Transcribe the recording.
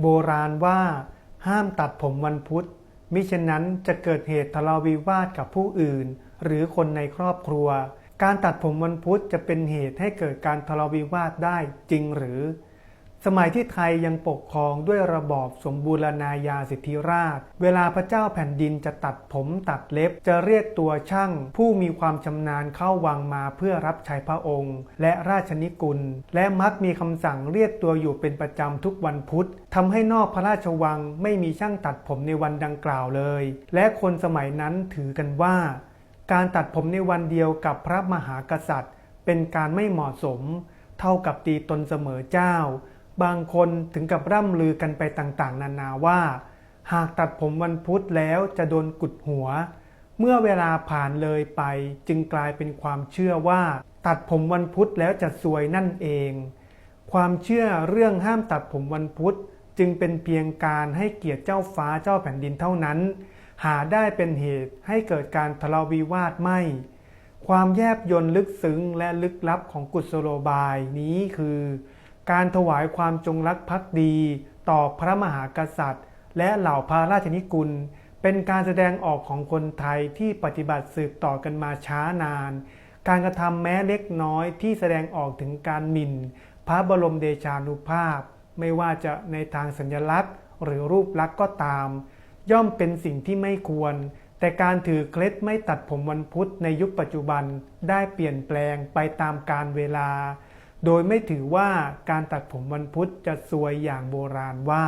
โบราณว่าห้ามตัดผมวันพุธ มิฉะนั้นจะเกิดเหตุทะเลาะวิวาทกับผู้อื่น หรือคนในครอบครัว การตัดผมวันพุธจะเป็นเหตุให้เกิดการทะเลาะวิวาทได้จริงหรือ สมัยที่ไทยยังปกครองด้วยระบอบสมบูรณาญาสิทธิราช เวลาพระเจ้าแผ่นดินจะตัดผมตัดเล็บ จะเรียกตัวช่างผู้มีความชำนาญเข้าวังมาเพื่อรับใช้พระองค์ และราชนิกุล และมักมีคำสั่งเรียกตัวอยู่เป็นประจำทุกวันพุธทำให้นอกพระราชวังไม่มีช่างตัดผมในวันดังกล่าวเลย และคนสมัยนั้นถือกันว่า การตัดผมในวันเดียวกับพระมหากษัตริย์ เป็นการไม่เหมาะสม เท่ากับตีตนเสมอเจ้า บางคนถึงกับร่ำลือกันไปต่างๆ นานาว่า หากตัดผมวันพุธแล้วจะโดนกุดหัว เมื่อเวลาผ่านเลยไป จึงกลายเป็นความเชื่อว่า ตัดผมวันพุธแล้วจะซวยนั่นเอง ความเชื่อเรื่องห้ามตัดผมวันพุธจึงเป็นเพียงการให้เกียรติเจ้าฟ้าเจ้าแผ่นดินเท่านั้น หาได้เป็นเหตุให้เกิดการทะเลาะวิวาทไม่ ความแยบยลลึกซึ้งและลึกลับของกุศโลบายนี้คือ การถวายความจงรักภักดี ต่อพระมหากษัตริย์ และเหล่าพระราชนิกุล เป็นการแสดงออกของคนไทยที่ปฏิบัติสืบต่อกันมาช้านาน การกระทำแม้เล็กน้อยที่แสดงออกถึงการหมิ่น พระบรมเดชานุภาพ ไม่ว่าจะในทางสัญลักษณ์ หรือรูปลักษณ์ก็ตาม ย่อมเป็นสิ่งที่ไม่ควรแต่การถือเคล็ดไม่ตัดผมวันพุธในยุคปัจจุบันได้เปลี่ยนแปลงไปตามกาลเวลา โดยไม่ถือว่าการตัดผมวันพุธจะซวยอย่างโบราณว่า